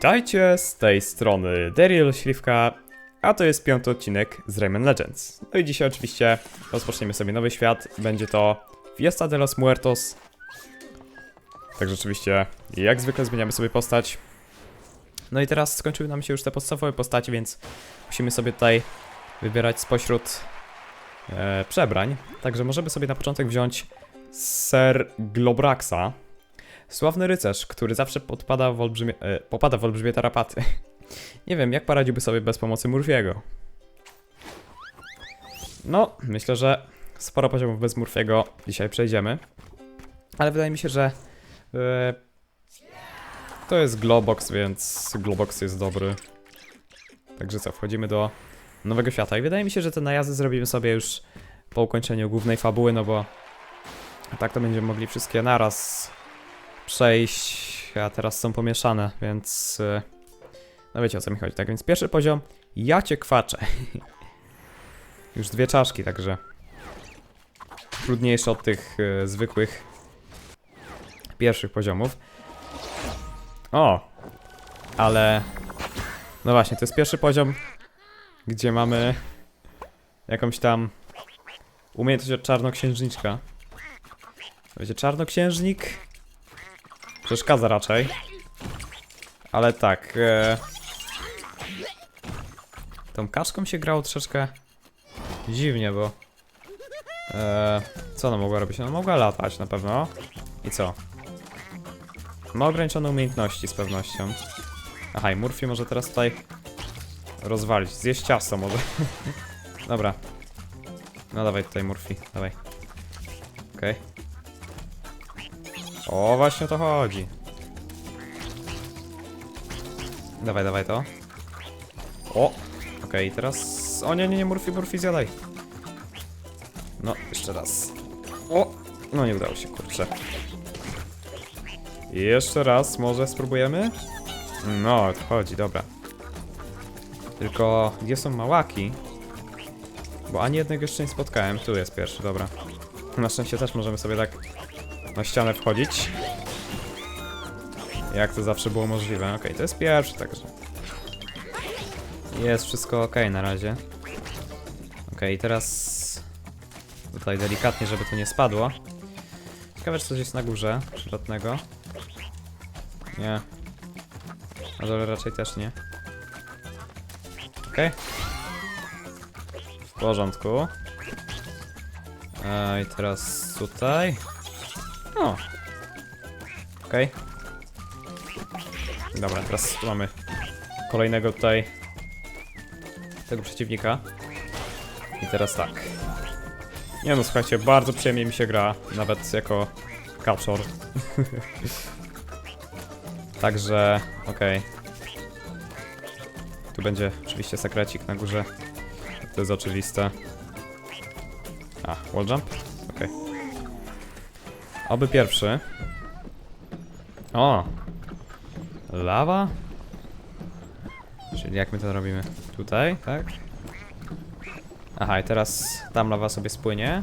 Witajcie, z tej strony Daryl Śliwka, a to jest piąty odcinek z Rayman Legends. No i dzisiaj oczywiście rozpoczniemy sobie nowy świat, będzie to Fiesta de los Muertos. Tak rzeczywiście, jak zwykle zmieniamy sobie postać. No i teraz skończyły nam się już te podstawowe postaci, więc musimy sobie tutaj wybierać spośród e, przebrań. Także możemy sobie na początek wziąć Ser Globraxa, Sławny rycerz, który zawsze podpada w olbrzymie, e, popada w olbrzymie tarapaty. Nie wiem, jak poradziłby sobie bez pomocy Murphy'ego. No, myślę, że sporo poziomów bez Murphy'ego dzisiaj przejdziemy. Ale wydaje mi się, że e, to jest Globox, więc Globox jest dobry. Także co, wchodzimy do nowego świata. I wydaje mi się, że te najazdy zrobimy sobie już po ukończeniu głównej fabuły, no bo tak to będziemy mogli wszystkie naraz przejść, a teraz są pomieszane, więc y, no wiecie o co mi chodzi. Tak więc pierwszy poziom, ja cię kwaczę. Już dwie czaszki, także trudniejsze od tych y, zwykłych pierwszych poziomów. O, ale no właśnie, to jest pierwszy poziom, gdzie mamy jakąś tam umiejętność od czarnoksiężniczka. Wiecie, czarnoksiężnik Przeszkadza raczej. Ale tak. E... Tą kaszką się grało troszeczkę dziwnie, bo. E... Co ona mogła robić? No mogła latać na pewno. I co? Ma ograniczone umiejętności z pewnością. Aha, i Murphy może teraz tutaj rozwalić. Zjeść ciasto może. Dobra. No dawaj tutaj Murphy, dawaj. Okej. O, właśnie o to chodzi. Dawaj, dawaj to. O! Okej, teraz... O nie, nie, nie, Murphy, Murphy, zjadaj. No, jeszcze raz. O! No nie udało się, kurczę. Jeszcze raz, może spróbujemy? No, to chodzi, dobra. Tylko, gdzie są małaki? Bo ani jednego jeszcze nie spotkałem. Tu jest pierwszy, dobra. Na szczęście też możemy sobie tak na ścianę wchodzić. Jak to zawsze było możliwe. Okej, to jest pierwszy, także. Jest wszystko ok na razie. Okej, teraz tutaj delikatnie, żeby to nie spadło. Ciekawe, czy coś jest na górze przydatnego. Nie. Na dole raczej też nie. Okej. W porządku. E, I teraz tutaj. O. Okej. Dobra, teraz tu mamy kolejnego tutaj tego przeciwnika. I teraz tak. Nie no, słuchajcie, bardzo przyjemnie mi się gra, nawet jako capture. Także, okej. Tu będzie oczywiście sekrecik na górze. To jest oczywiste. A, wall jump? Oby pierwszy. O! Lawa? Czyli jak my to robimy? Tutaj, tak? Aha, i teraz tam lawa sobie spłynie.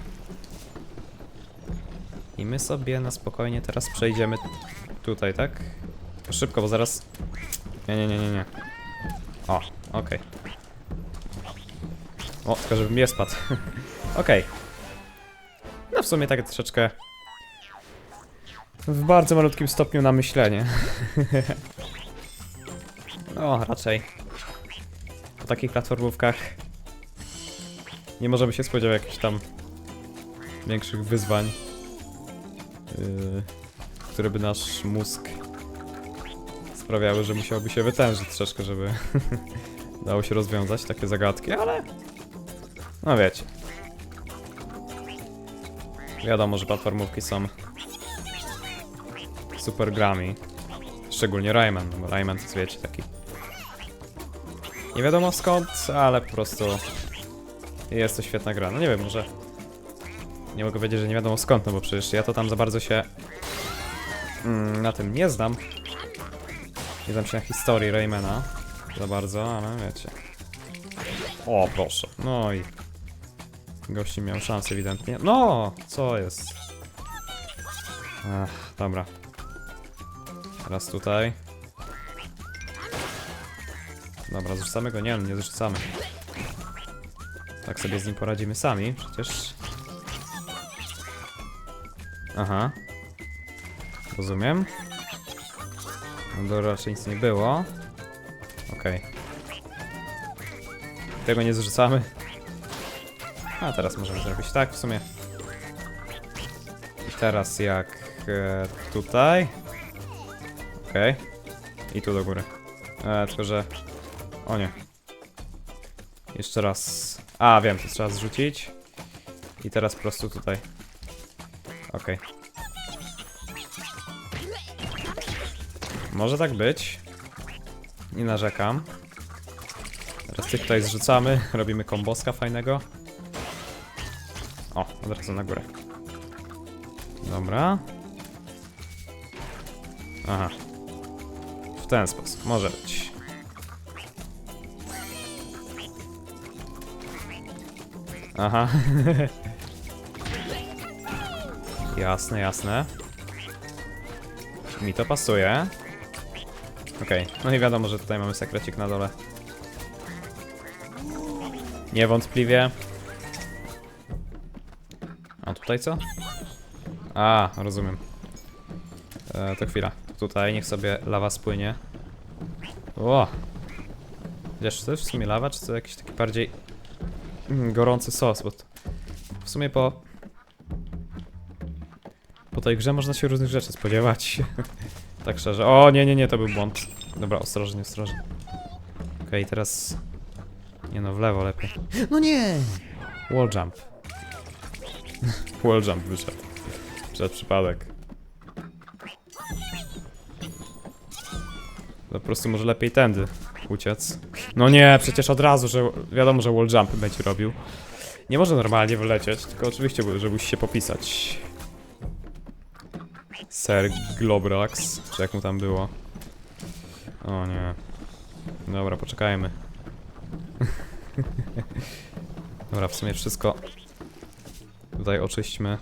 I my sobie na spokojnie teraz przejdziemy tutaj, tak? Szybko, bo zaraz... Nie, nie, nie, nie, nie. O, okej. O, tylko żebym nie spadł. okej. No w sumie tak troszeczkę w bardzo malutkim stopniu na myślenie. no, raczej. Po takich platformówkach nie możemy się spodziewać jakichś tam większych wyzwań, yy, które by nasz mózg sprawiały, że musiałby się wytężyć troszeczkę, żeby dało się rozwiązać takie zagadki, ale no wiecie. Wiadomo, że platformówki są super grami. Szczególnie Rayman, bo Rayman to wiecie, taki... Nie wiadomo skąd, ale po prostu... Jest to świetna gra. No nie wiem, może... Nie mogę powiedzieć, że nie wiadomo skąd, no bo przecież ja to tam za bardzo się... Mm, na tym nie znam. Nie znam się na historii Raymana. Za bardzo, ale wiecie. O, proszę. No i... Gości miał szansę ewidentnie. No! Co jest? Ach, dobra. Teraz tutaj. Dobra, zrzucamy go? Nie, nie zrzucamy. Tak sobie z nim poradzimy sami, przecież. Aha. Rozumiem. No to raczej nic nie było. Okej. Tego nie zrzucamy. A teraz możemy zrobić tak w sumie. I teraz jak e, tutaj. Okej. I tu do góry. E, tylko że... O nie. Jeszcze raz. A, wiem, to trzeba zrzucić. I teraz po prostu tutaj. Okej. Może tak być. Nie narzekam. Teraz tych tutaj zrzucamy, robimy komboska fajnego. O, od razu na górę. Dobra. Aha. W ten sposób, może być. Aha. jasne, jasne. Mi to pasuje. Okej, no i wiadomo, że tutaj mamy sekrecik na dole. Niewątpliwie. A tutaj co? A, rozumiem. E, to chwila. Tutaj niech sobie lawa spłynie. O! Wiesz, to jest w sumie lawa, czy to jakiś taki bardziej mm, gorący sos, bo w sumie po po tej grze można się różnych rzeczy spodziewać. tak szczerze. O, nie, nie, nie, to był błąd. Dobra, ostrożnie, ostrożnie. Okej, teraz... Nie no, w lewo lepiej. No nie! Wall jump. Wall jump wyszedł. Przez przypadek. Po prostu może lepiej tędy uciec. No nie, przecież od razu, że wiadomo, że wall jump będzie robił. Nie może normalnie wylecieć, tylko oczywiście, że musi się popisać. Sir Globrax, czy jak mu tam było. O nie. Dobra, poczekajmy. Dobra, w sumie wszystko tutaj oczyśćmy.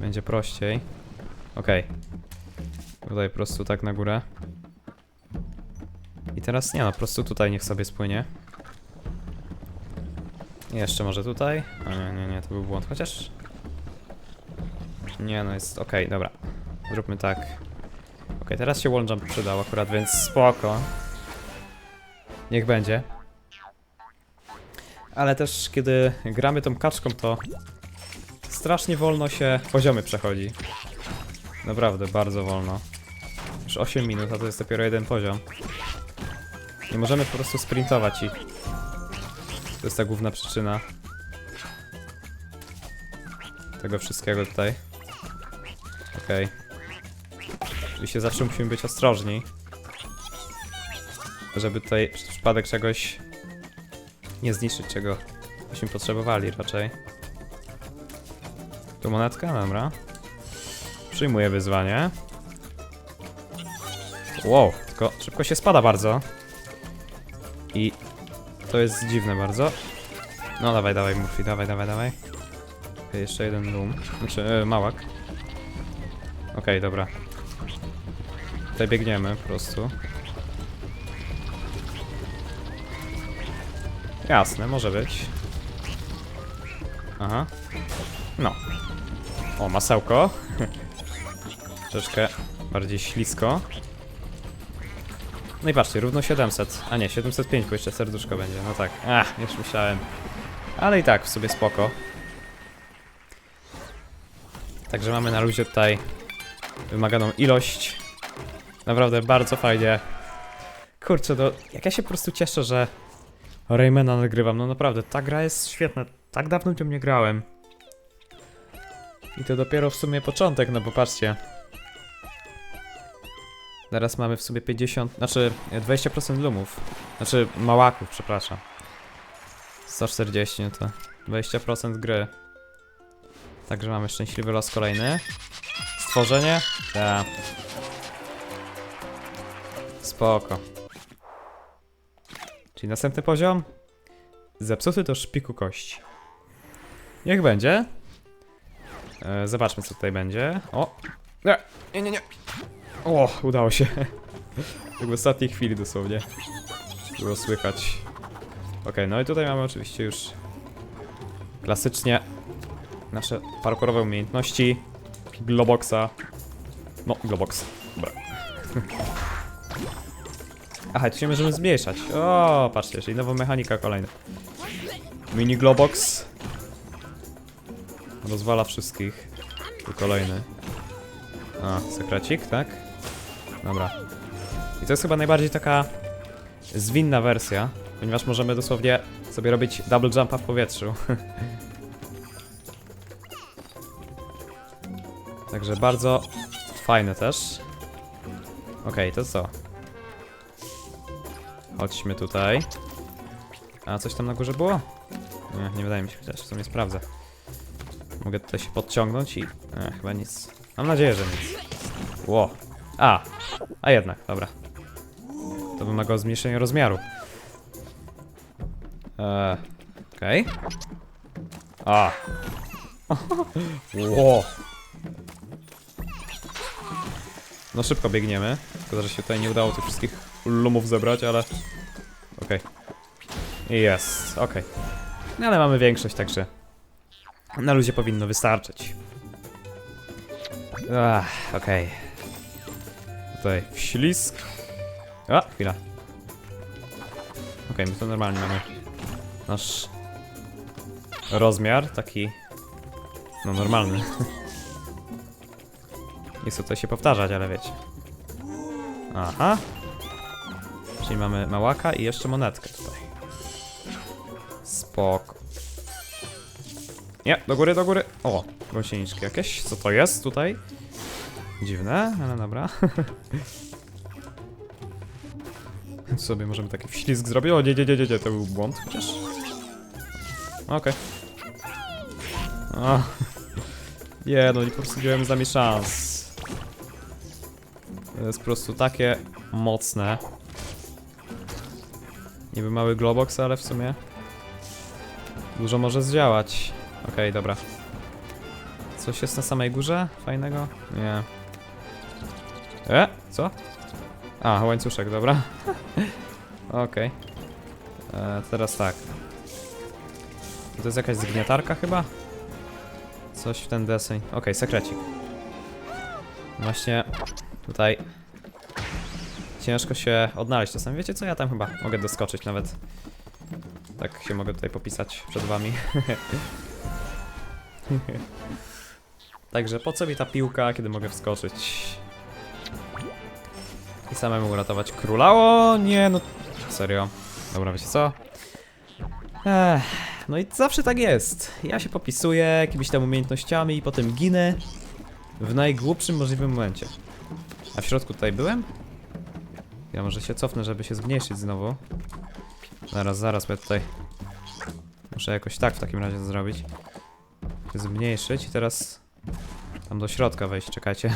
Będzie prościej. Okej. Tutaj po prostu tak na górę. I teraz nie no, po prostu tutaj niech sobie spłynie. I Jeszcze może tutaj? A nie, nie, nie, to był błąd, chociaż... Nie no, jest okej, dobra. Zróbmy tak. Okej, teraz się wall jump przydał akurat, więc spoko. Niech będzie. Ale też kiedy gramy tą kaczką, to strasznie wolno się poziomy przechodzi. Naprawdę, bardzo wolno. Już 8 minut, a to jest dopiero jeden poziom. Nie możemy po prostu sprintować ich. To jest ta główna przyczyna tego wszystkiego tutaj. Okej. Oczywiście zawsze musimy być ostrożni. Żeby tutaj przez przypadek czegoś nie zniszczyć, czego byśmy potrzebowali raczej. Tu monetka? Dobra. Przyjmuję wyzwanie. Wow, tylko szybko się spada bardzo. To jest dziwne bardzo. No dawaj, dawaj Murphy, dawaj, dawaj, dawaj. Okej, Jeszcze jeden loom. Znaczy, e, małak. Okej, dobra. Tutaj biegniemy po prostu. Jasne, może być. Aha. No. O, masełko. Troszeczkę bardziej ślisko. No i patrzcie, równo 700. A nie, 705, bo jeszcze serduszko będzie. No tak. Ach, już myślałem. Ale i tak w sobie spoko. Także mamy na luzie tutaj wymaganą ilość. Naprawdę bardzo fajnie. Kurczę, to jak ja się po prostu cieszę, że Raymana nagrywam. No naprawdę, ta gra jest świetna. Tak dawno w nie grałem. I to dopiero w sumie początek, no bo patrzcie. Teraz mamy w sobie 50, znaczy 20% lumów. Znaczy małaków, przepraszam. 140 no to 20% gry. Także mamy szczęśliwy los kolejny. Stworzenie? Tak. Spoko. Czyli następny poziom? Zepsuty do szpiku kości. Niech będzie. E, zobaczmy co tutaj będzie. O! Nie, nie, nie, nie. O, udało się. Tak w ostatniej chwili dosłownie. było słychać. Okej, no i tutaj mamy oczywiście już klasycznie nasze parkourowe umiejętności. Globoxa. No, Globox. Dobra. Aha, tu się możemy zmniejszać. O, patrzcie, czyli nowa mechanika kolejna. Mini Globox. Rozwala wszystkich. Tu kolejny. A, sekrecik, tak? Dobra. I to jest chyba najbardziej taka zwinna wersja, ponieważ możemy dosłownie sobie robić double jumpa w powietrzu. Także bardzo fajne też. Okej, to co? Chodźmy tutaj. A coś tam na górze było? Nie, nie wydaje mi się, chociaż w sumie sprawdzę. Mogę tutaj się podciągnąć i... E, chyba nic. Mam nadzieję, że nic. Ło. A! A jednak, dobra. To wymaga zmniejszenia rozmiaru. Eee, okej. A! Ło! No szybko biegniemy. Tylko, że się tutaj nie udało tych wszystkich lumów zebrać, ale... Okej. Jest, okej. No ale mamy większość, także... Na luzie powinno wystarczyć. Ach, okej. Tutaj wślizg. A, chwila. Okej, my to normalnie mamy nasz rozmiar, taki no normalny. Nie chcę tutaj się powtarzać, ale wiecie. Aha. Czyli mamy małaka i jeszcze monetkę tutaj. Spoko. Nie, do góry, do góry. O, gąsieniczki jakieś. Co to jest tutaj? Dziwne, ale dobra. sobie możemy taki wślizg zrobić. O, nie, nie, nie, nie, nie, to był błąd chociaż. Okej. Okay. Nie, no nie po prostu miałem z nami szans. To jest po prostu takie mocne. Niby mały globox, ale w sumie dużo może zdziałać. Okej, dobra. Coś jest na samej górze? Fajnego? Nie. E? Co? A, łańcuszek, dobra. Okej. E, Teraz tak. To jest jakaś zgniatarka chyba? Coś w ten deseń. Okej, sekrecik. Właśnie tutaj ciężko się odnaleźć czasem. Wiecie co, ja tam chyba mogę doskoczyć nawet. Tak się mogę tutaj popisać przed wami. Także po co mi ta piłka, kiedy mogę wskoczyć? Samemu uratować króla. O nie, no serio. Dobra, wiecie co? Ech, no i zawsze tak jest. Ja się popisuję jakimiś tam umiejętnościami i potem ginę w najgłupszym możliwym momencie. A w środku tutaj byłem? Ja może się cofnę, żeby się zmniejszyć znowu. Zaraz, zaraz, bo ja tutaj muszę jakoś tak w takim razie zrobić. Zmniejszyć i teraz tam do środka wejść, czekajcie.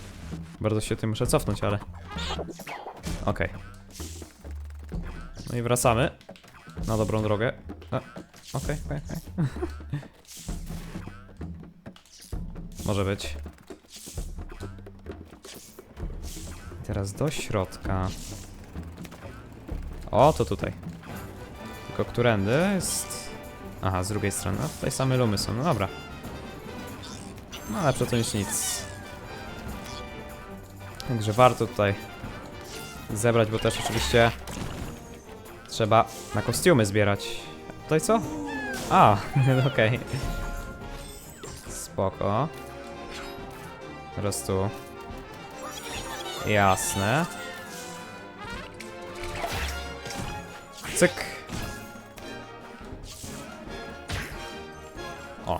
Bardzo się tym muszę cofnąć, ale... Okej. No i wracamy na dobrą drogę. Okej, okej, okej. Może być. Teraz do środka. O, to tutaj. Tylko którędy jest... Aha, z drugiej strony. No, tutaj same lumy są, no dobra. No lepsze to niż nic. Także warto tutaj zebrać, bo też oczywiście trzeba na kostiumy zbierać. Tutaj co? A, okej. Spoko. Teraz tu. Jasne. Cyk. O.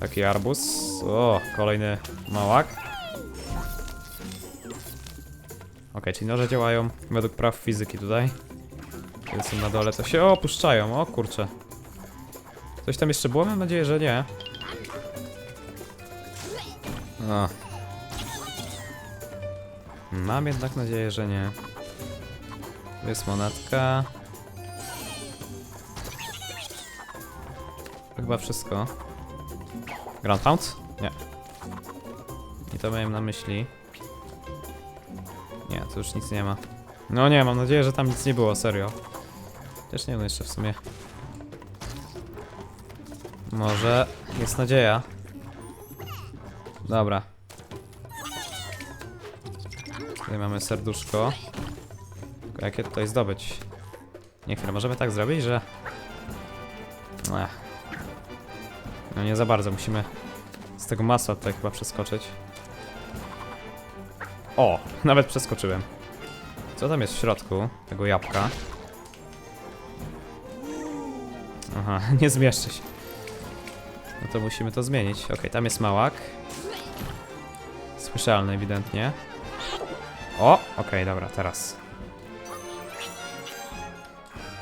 Taki arbus. O, kolejny małak. Okej, czyli noże działają według praw fizyki tutaj. Kiedy są na dole, to się opuszczają. O kurczę. Coś tam jeszcze było? Mam nadzieję, że nie. O. Mam jednak nadzieję, że nie. Jest monetka. Chyba wszystko. Grand Pound? Nie. I to miałem na myśli. Tu już nic nie ma. No nie, mam nadzieję, że tam nic nie było, serio. Też nie wiem jeszcze w sumie. Może jest nadzieja. Dobra. Tutaj mamy serduszko. Tylko jakie tutaj zdobyć? Nie chwilę, możemy tak zrobić, że... Ech. No nie za bardzo, musimy z tego masła tutaj chyba przeskoczyć. O, nawet przeskoczyłem. Co tam jest w środku tego jabłka? Aha, nie zmieszczę się. No to musimy to zmienić. Okej, tam jest małak. Słyszalny ewidentnie. O, okej, dobra, teraz.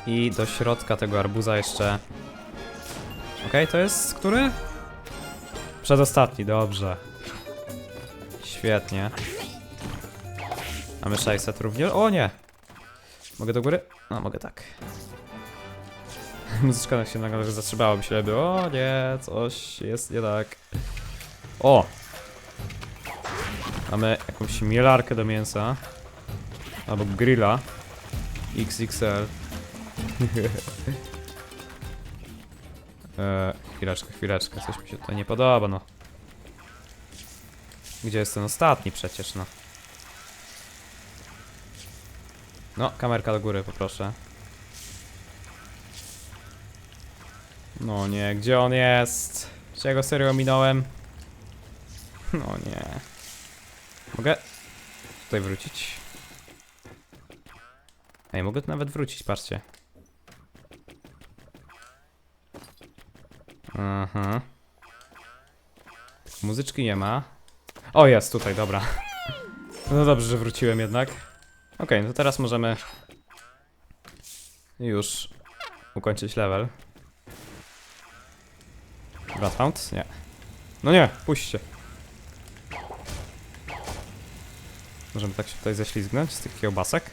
I do środka tego arbuza jeszcze... Okej, to jest który? Przedostatni, dobrze. Świetnie. Mamy 600 również. O nie! Mogę do góry? No, mogę tak. Muzyczka tak się nagle zatrzymała, myślę, by o nie, coś jest nie tak. O! Mamy jakąś mielarkę do mięsa. Albo grilla. XXL. eee, chwileczkę, chwileczkę, coś mi się tutaj nie podoba, no. Gdzie jest ten ostatni przecież, no. No, kamerka do góry, poproszę. No nie, gdzie on jest? Czy serio minąłem? No nie. Mogę tutaj wrócić? Ej, mogę tu nawet wrócić, patrzcie. Aha. Muzyczki nie ma. O, jest tutaj, dobra. No dobrze, że wróciłem jednak. Okej, no to teraz możemy już ukończyć level. Bloodhound? Nie. No nie, puśćcie. Możemy tak się tutaj ześlizgnąć z tych kiełbasek?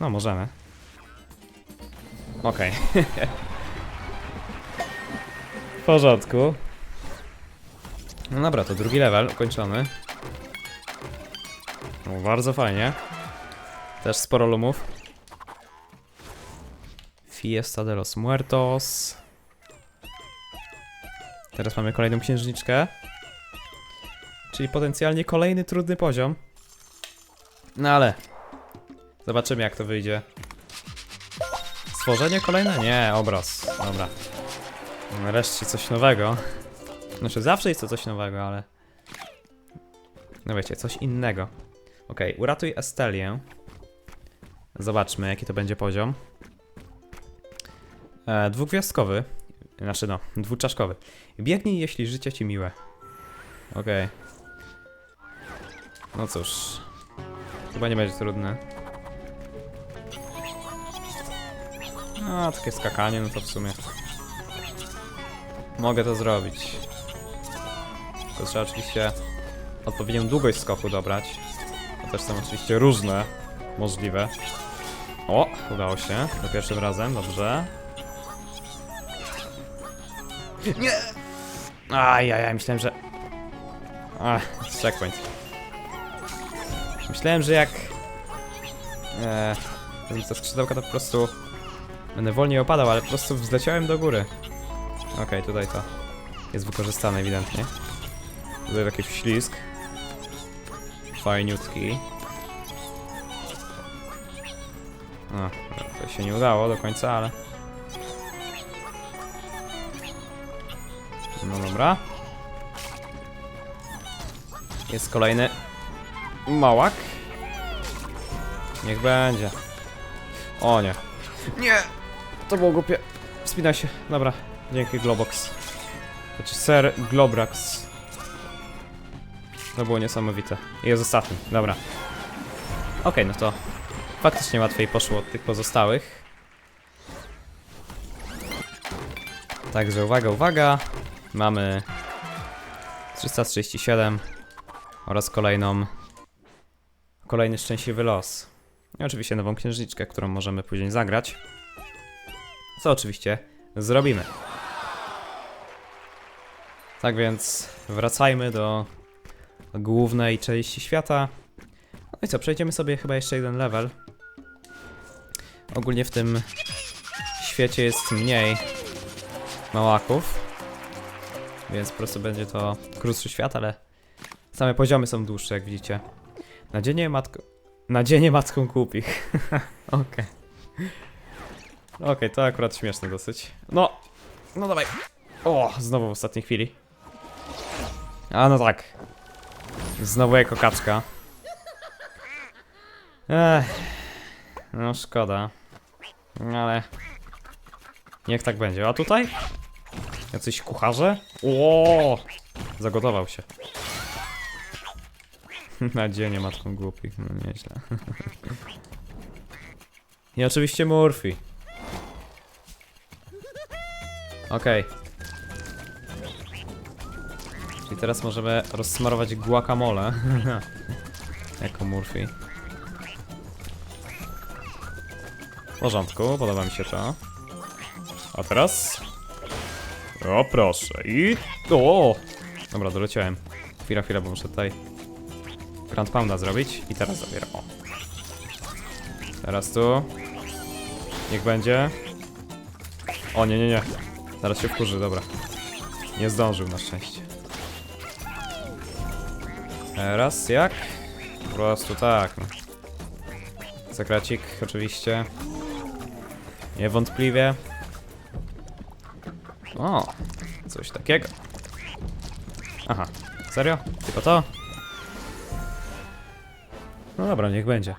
No, możemy. Okej. w porządku. No dobra, to drugi level ukończony. No, bardzo fajnie. Też sporo lumów. Fiesta de los Muertos. Teraz mamy kolejną księżniczkę. Czyli potencjalnie kolejny trudny poziom. No ale... Zobaczymy jak to wyjdzie. Stworzenie kolejne? Nie, obraz. Dobra. Nareszcie coś nowego. Znaczy zawsze jest to coś nowego, ale... No wiecie, coś innego. Okej, uratuj Estelię. Zobaczmy, jaki to będzie poziom. E, dwugwiazdkowy. Znaczy no, dwuczaszkowy. Biegnij, jeśli życie ci miłe. Okej. No cóż. Chyba nie będzie trudne. No, takie skakanie, no to w sumie. Mogę to zrobić. Tylko trzeba oczywiście odpowiednią długość skoku dobrać. To też są oczywiście różne możliwe. O, udało się. Za pierwszym razem, dobrze. Nie! Ajajaj, myślałem, że... A, checkpoint. Myślałem, że jak... Eee, te skrzydełka, to po prostu... Będę wolniej opadał, ale po prostu wzleciałem do góry. Okej, tutaj to jest wykorzystane ewidentnie. Tutaj taki ślizg. Fajniutki. No, to się nie udało do końca, ale... No dobra. Jest kolejny małak. Niech będzie. O nie. Nie! To było głupie. Wspinaj się. Dobra. Dzięki Globox. Znaczy Ser Globrax. To było niesamowite. I jest ostatni. Dobra. Okej, no to faktycznie łatwiej poszło od tych pozostałych. Także uwaga, uwaga. Mamy 337 oraz kolejną kolejny szczęśliwy los. I oczywiście nową księżniczkę, którą możemy później zagrać. Co oczywiście zrobimy. Tak więc wracajmy do głównej części świata. No i co, przejdziemy sobie chyba jeszcze jeden level. Ogólnie w tym świecie jest mniej małaków. Więc po prostu będzie to krótszy świat, ale same poziomy są dłuższe, jak widzicie. Nadzienie matko... Nadzienie matką głupich. Okej. Okej, to akurat śmieszne dosyć. No, no dawaj. O, znowu w ostatniej chwili. A no tak. Znowu jako kaczka. Ech. No szkoda. Ale... Niech tak będzie. A tutaj? Jacyś kucharze? O, Zagotował się. Nadzienie matką głupich, no nieźle. I oczywiście Murphy. Okej. Czyli teraz możemy rozsmarować guacamole. jako Murphy. Porządku, podoba mi się to. A teraz? O proszę i... O! Dobra, doleciałem. Chwila, chwila, bo muszę tutaj Grand Pounda zrobić i teraz zabieram. O. Teraz tu. Niech będzie. O nie, nie, nie. Zaraz się wkurzy, dobra. Nie zdążył na szczęście. Teraz jak? Po prostu tak. Zakracik oczywiście. Niewątpliwie. O, coś takiego. Aha, serio? Tylko to? No dobra, niech będzie.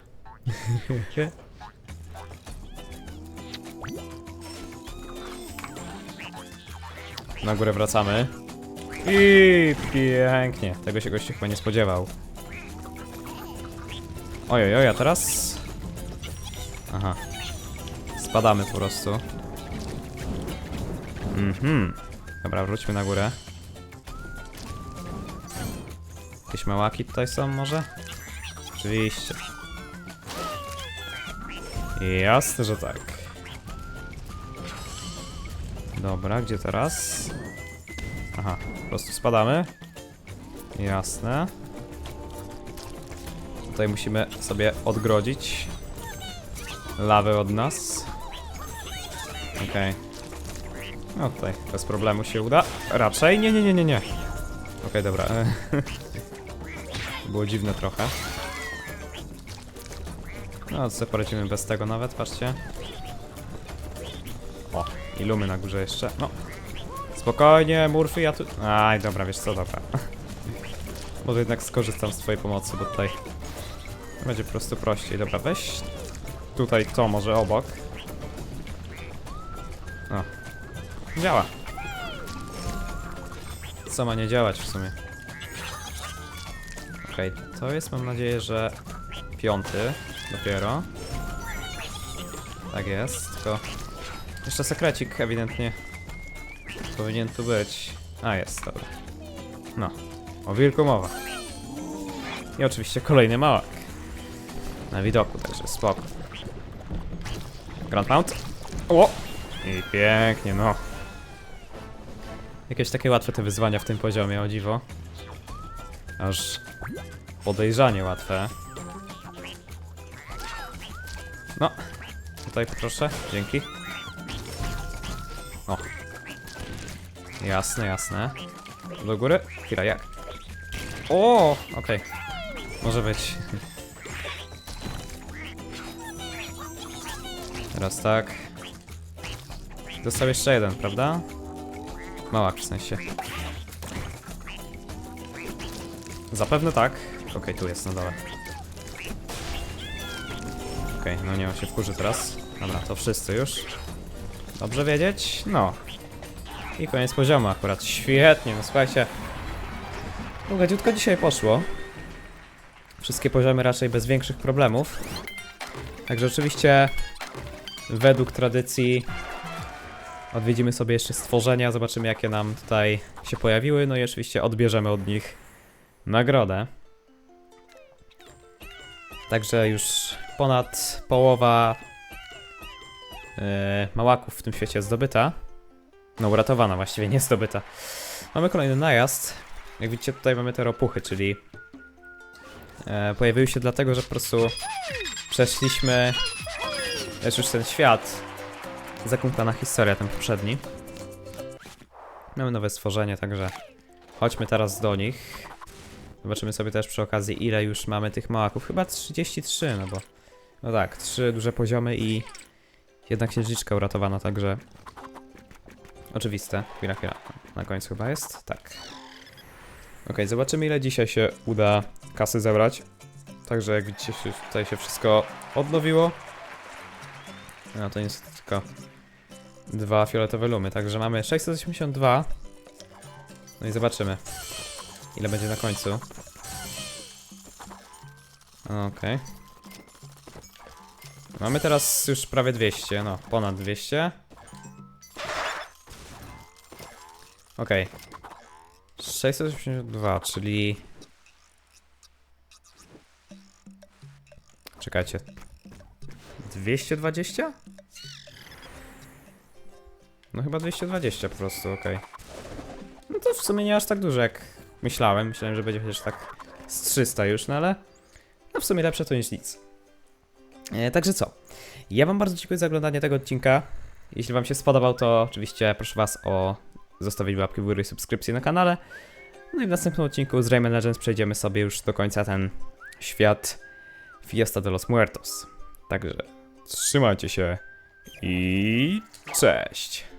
Na górę wracamy. I pięknie. Tego się gościu chyba nie spodziewał. Ojej, oj, a teraz? Spadamy po prostu. Mhm. Dobra, wróćmy na górę. Jakieś małaki tutaj są może? Oczywiście. Jasne, że tak. Dobra, gdzie teraz? Aha, po prostu spadamy. Jasne. Tutaj musimy sobie odgrodzić lawę od nas. Okej. No tutaj bez problemu się uda. Raczej? Nie, nie, nie, nie, nie. Okej, dobra. Było dziwne trochę. No, co poradzimy bez tego nawet, patrzcie. O, i lumy na górze jeszcze. No. Spokojnie, Murphy, ja tu... Aj, dobra, wiesz co, dobra. Może jednak skorzystam z twojej pomocy, bo tutaj będzie po prostu prościej. Dobra, weź tutaj to może obok. Działa. Co ma nie działać w sumie? Okej, to jest mam nadzieję, że piąty dopiero. Tak jest, tylko jeszcze sekrecik ewidentnie powinien tu być. A jest, dobra. No, o wilku mowa. I oczywiście kolejny małak. Na widoku, także spoko. Grand Pound. O! I pięknie, no. Jakieś takie łatwe te wyzwania w tym poziomie, o dziwo. Aż podejrzanie łatwe. No, tutaj proszę, dzięki. O. Jasne, jasne. Do góry? Chwila, jak? O, okej. Może być. Teraz tak. Dostał jeszcze jeden, prawda? Małak w sensie. Zapewne tak. Okej, tu jest na dole. Okej, no nie, on się wkurzy teraz. Dobra, to wszyscy już. Dobrze wiedzieć? No. I koniec poziomu akurat. Świetnie, no słuchajcie. No gadziutko dzisiaj poszło. Wszystkie poziomy raczej bez większych problemów. Także oczywiście według tradycji odwiedzimy sobie jeszcze stworzenia, zobaczymy jakie nam tutaj się pojawiły, no i oczywiście odbierzemy od nich nagrodę. Także już ponad połowa e, małaków w tym świecie jest zdobyta. No uratowana właściwie, nie zdobyta. Mamy kolejny najazd. Jak widzicie tutaj mamy te ropuchy, czyli e, pojawiły się dlatego, że po prostu przeszliśmy jest już ten świat. Zakumpana historia, ten poprzedni. Mamy nowe stworzenie, także chodźmy teraz do nich. Zobaczymy sobie też przy okazji, ile już mamy tych małaków. Chyba 33, no bo... No tak, trzy duże poziomy i jedna księżniczka uratowana, także... Oczywiste. Chwila, chwila. Na końcu chyba jest? Tak. Okej, zobaczymy ile dzisiaj się uda kasy zebrać. Także jak widzicie, tutaj się wszystko odnowiło. No to niestety tylko dwa fioletowe lumy, także mamy 682. No i zobaczymy, ile będzie na końcu. Okej. Mamy teraz już prawie 200, no, ponad 200. Okej. 682, czyli... Czekajcie. 220? No chyba 220 po prostu, okej. No to w sumie nie aż tak dużo jak myślałem. Myślałem, że będzie chociaż tak z 300 już, no ale... No w sumie lepsze to niż nic. E, także co? Ja wam bardzo dziękuję za oglądanie tego odcinka. Jeśli wam się spodobał, to oczywiście proszę was o zostawić łapki w górę i subskrypcję na kanale. No i w następnym odcinku z Rayman Legends przejdziemy sobie już do końca ten świat Fiesta de los Muertos. Także trzymajcie się i cześć!